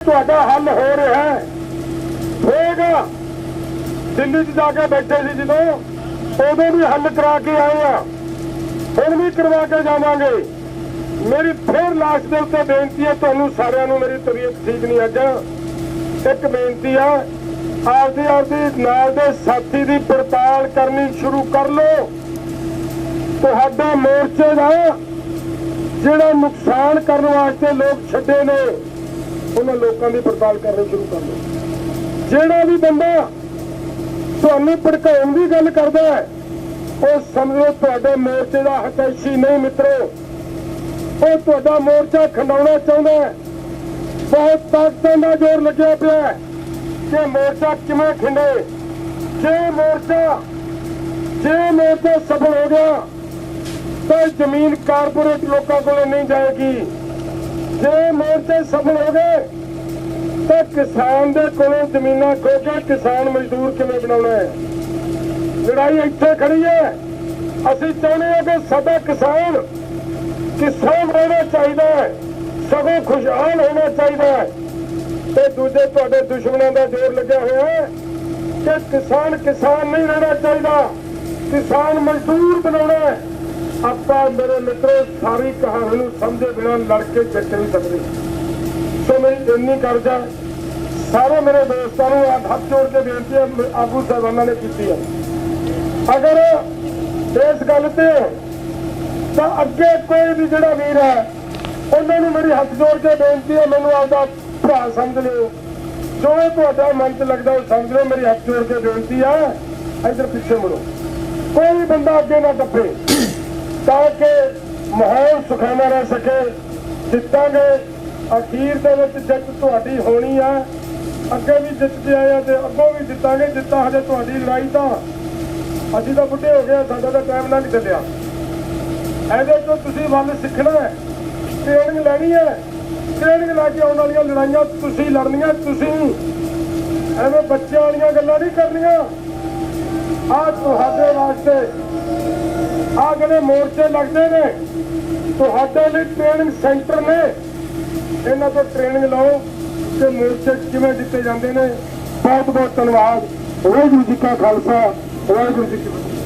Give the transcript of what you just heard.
ਤੁਹਾਡਾ ਹੱਲ ਹੋ ਰਿਹਾ ਹੈ। ਹੋਏਗਾ ਦਿੱਲੀ 'ਚ ਜਾ ਕੇ ਬੈਠੇ ਸੀ ਜਦੋਂ, ਉਦੋਂ ਵੀ ਹੱਲ ਕਰਾ ਕੇ ਆਏ ਆ। ਹੁਣ ਵੀ ਕਰਵਾ ਕੇ ਜਾਵਾਂਗੇ। ਮੇਰੀ ਫੇਰ ਲਾਸਟ ਦੇ ਉੱਤੇ ਬੇਨਤੀ ਹੈ, ਤੁਹਾਨੂੰ ਸਾਰਿਆਂ ਨੂੰ ਮੇਰੀ ਤਬੀਅਤ ਠੀਕ ਨਹੀਂ ਅੱਜ। ਇੱਕ ਬੇਨਤੀ ਆ, ਆਪਦੀ ਆਪਦੀ ਨਾਲ ਦੇ ਸਾਥੀ ਦੀ ਪੜਤਾਲ ਕਰਨੀ ਸ਼ੁਰੂ ਕਰ ਲਓ। ਤੁਹਾਡਾ ਮੋਰਚੇ ਦਾ ਜਿਹੜਾ ਨੁਕਸਾਨ ਕਰਨ ਵਾਸਤੇ ਲੋਕ ਛੱਡੇ ਨੇ ਉਹਨਾਂ ਲੋਕਾਂ ਦੀ ਪੜਤਾਲ ਕਰਨੀ ਸ਼ੁਰੂ ਕਰ ਲਓ ਜਿਹੜਾ ਵੀ ਬੰਦਾ ਤੁਹਾਨੂੰ ਭੜਕਾਉਣ ਦੀ ਗੱਲ ਕਰਦਾ ਹੈ, ਉਹ ਸਮਝੋ ਤੁਹਾਡੇ ਮੋਰਚੇ ਦਾ ਹਤੈਸ਼ੀ ਨਹੀਂ ਮਿੱਤਰੋ। ਉਹ ਤੁਹਾਡਾ ਮੋਰਚਾ ਖੰਡਾਉਣਾ ਚਾਹੁੰਦਾ ਹੈ। ਬਹੁਤ ਤਾਕਤਾਂ ਦਾ ਜ਼ੋਰ ਲੱਗਿਆ ਪਿਆ ਹੈ ਕਿ ਮੋਰਚਾ ਕਿਵੇਂ ਖਿੰਡੇ। ਜੇ ਮੋਰਚਾ ਜੇ ਮੋਰਚਾ ਸਫਲ ਹੋ ਗਿਆ, ਤਾਂ ਜ਼ਮੀਨ ਕਾਰਪੋਰੇਟ ਲੋਕਾਂ ਕੋਲ ਨਹੀਂ ਜਾਏਗੀ। ਜੇ ਮੋਰਚੇ ਸਫਲ ਹੋ ਗਏ, ਤਾਂ ਕਿਸਾਨ ਦੇ ਕੋਲੋਂ ਜ਼ਮੀਨਾਂ ਖੋ ਕੇ ਕਿਸਾਨ ਮਜ਼ਦੂਰ ਕਿਵੇਂ ਬਣਾਉਣਾ ਹੈ? ਲੜਾਈ ਇੱਥੇ ਖੜੀ ਹੈ। ਅਸੀਂ ਚਾਹੁੰਦੇ ਹਾਂ ਕਿ ਸਾਡਾ ਕਿਸਾਨ ਕਿਸਾਨ ਰਹਿਣਾ ਚਾਹੀਦਾ ਹੈ, ਸਗੋਂ ਖੁਸ਼ਹਾਲ ਹੋਣਾ ਚਾਹੀਦਾ ਹੈ। ਤੇ ਦੂਜੇ ਤੁਹਾਡੇ ਦੁਸ਼ਮਣਾਂ ਦਾ ਜ਼ੋਰ ਲੱਗਿਆ ਹੋਇਆ ਹੈ ਕਿ ਕਿਸਾਨ ਕਿਸਾਨ ਨਹੀਂ ਰਹਿਣਾ ਚਾਹੀਦਾ, ਕਿਸਾਨ ਮਜ਼ਦੂਰ ਬਣਾਉਣਾ ਹੈ। ਆਪਾਂ ਮੇਰੇ ਮਿੱਤਰੋ, ਸਾਰੀ ਕਹਾਣੀ ਨੂੰ ਸਮਝੇ ਬਿਨਾਂ ਲੜ ਕੇ ਜਿੱਤ ਨਹੀਂ ਸਕਦੇ। ਸੋ ਮੇਰੀ ਇੰਨੀ ਕਰਜ਼ਾ ਸਾਰੇ ਮੇਰੇ ਦੋਸਤਾਂ ਨੂੰ ਹੱਥ ਜੋੜ ਕੇ ਬੇਨਤੀ ਹੈ ਆਗੂ ਸਾਹਿਬਾਨਾਂ ਨੇ ਕੀਤੀ ਹੈ। ਅਗਰ ਇਸ ਗੱਲ ਤੇ ਤਾਂ ਅੱਗੇ ਕੋਈ ਵੀ ਜਿਹੜਾ ਵੀਰ ਹੈ, ਉਹਨਾਂ ਨੂੰ ਮੇਰੀ ਹੱਥ ਜੋੜ ਕੇ ਬੇਨਤੀ ਹੈ, ਮੈਨੂੰ ਆਪਦਾ ਭਰਾ ਸਮਝ ਲਿਓ। ਜੋ ਤੁਹਾਡਾ ਮਨ 'ਚ ਲੱਗਦਾ ਉਹ ਸਮਝ ਲਿਓ, ਮੇਰੀ ਹੱਥ ਜੋੜ ਕੇ ਬੇਨਤੀ ਹੈ, ਇਧਰ ਪਿੱਛੇ ਮੁੜੋ। ਕੋਈ ਵੀ ਬੰਦਾ ਅੱਗੇ ਨਾ ਟੱਪੇ। ਤਾਂ ਕਿ ਮਾਹੌਲ ਸੁਖਾਨਾ ਰਹਿ ਸਕੇ। ਜਿੱਤਾਂਗੇ, ਅਖੀਰ ਦੇ ਵਿੱਚ ਜਿੱਤ ਤੁਹਾਡੀ ਹੋਣੀ ਆ। ਅੱਗੇ ਵੀ ਜਿੱਤਦੇ ਆਏ ਤੇ ਅੱਗੋਂ ਵੀ ਜਿੱਤਾਂਗੇ। ਜਿੱਤਾਂ ਹਜੇ ਤੁਹਾਡੀ ਲੜਾਈ ਤਾਂ ਅਸੀਂ ਤਾਂ ਬੁੱਢੇ ਹੋ ਗਏ ਸਾਡਾ ਤਾਂ ਟਾਈਮ ਲੰਘ ਚੱਲਿਆ। ਇਹਦੇ ਤੋਂ ਤੁਸੀਂ ਵੱਲ ਸਿੱਖਣਾ ਹੈ। ਟ੍ਰੇਨਿੰਗ ਲੈਣੀ ਹੈ। ਟ੍ਰੇਨਿੰਗ ਲੈ ਕੇ ਆਉਣ ਵਾਲੀਆਂ ਲੜਾਈਆਂ ਤੁਸੀਂ ਲੜਨੀਆਂ, ਤੁਸੀਂ ਐਵੇਂ ਬੱਚਿਆਂ ਵਾਲੀਆਂ ਗੱਲਾਂ ਨਹੀਂ ਕਰਨੀਆਂ। ਆ ਤੁਹਾਡੇ ਵਾਸਤੇ ਆ ਮੋਰਚੇ ਲੱਗਦੇ ਨੇ। ਤੁਹਾਡੇ ਲਈ ਟ੍ਰੇਨਿੰਗ ਸੈਂਟਰ ਨੇ। ਇਹਨਾਂ ਤੋਂ ਟ੍ਰੇਨਿੰਗ ਲਓ ਤੇ ਮੋਰਚੇ ਕਿਵੇਂ ਦਿੱਤੇ ਜਾਂਦੇ ਨੇ। ਬਹੁਤ ਬਹੁਤ ਧੰਨਵਾਦ। ਵਾਹਿਗੁਰੂ ਜੀ ਕਾ ਖਾਲਸਾ, ਵਾਹਿਗੁਰੂ ਜੀ ਕੀ ਫਤਿਹ।